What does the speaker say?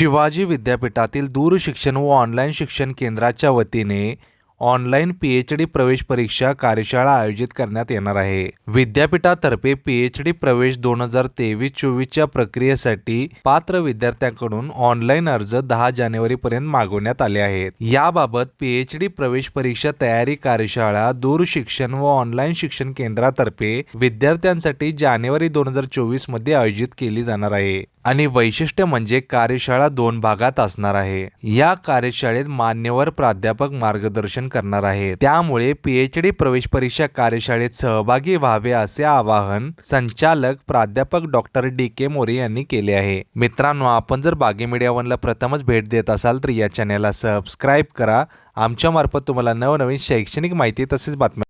शिवाजी विद्यापीठातील दूरशिक्षण व ऑनलाईन शिक्षण केंद्राच्या वतीने ऑनलाईन पी एच डी प्रवेश परीक्षा कार्यशाळा आयोजित करण्यात येणार आहे. विद्यापीठातर्फे पी एच डी प्रवेश दोन हजार तेवीस चोवीसच्या प्रक्रियेसाठी पात्र विद्यार्थ्यांकडून ऑनलाईन अर्ज दहा जानेवारीपर्यंत मागवण्यात आले आहेत. याबाबत पी एच डी प्रवेश परीक्षा तयारी कार्यशाळा दूरशिक्षण व ऑनलाईन शिक्षण केंद्रातर्फे विद्यार्थ्यांसाठी जानेवारी दोन हजार चोवीसमध्ये आयोजित केली जाणार आहे आणि वैशिष्ट्य म्हणजे कार्यशाळा दोन भागात असणार आहे. या कार्यशाळेत मान्यवर प्राध्यापक मार्गदर्शन करणार आहे. त्यामुळे पीएचडी प्रवेश परीक्षा कार्यशाळेत सहभागी व्हावे असे आवाहन संचालक प्राध्यापक डॉक्टर डी के मोरे यांनी केले आहे. मित्रांनो आपण जर बागे मीडिया वनला प्रथमच भेट देत असाल तर या चॅनेलला सबस्क्राईब करा. आमच्या मार्फत तुम्हाला नवनवीन शैक्षणिक माहिती तसेच बातम्या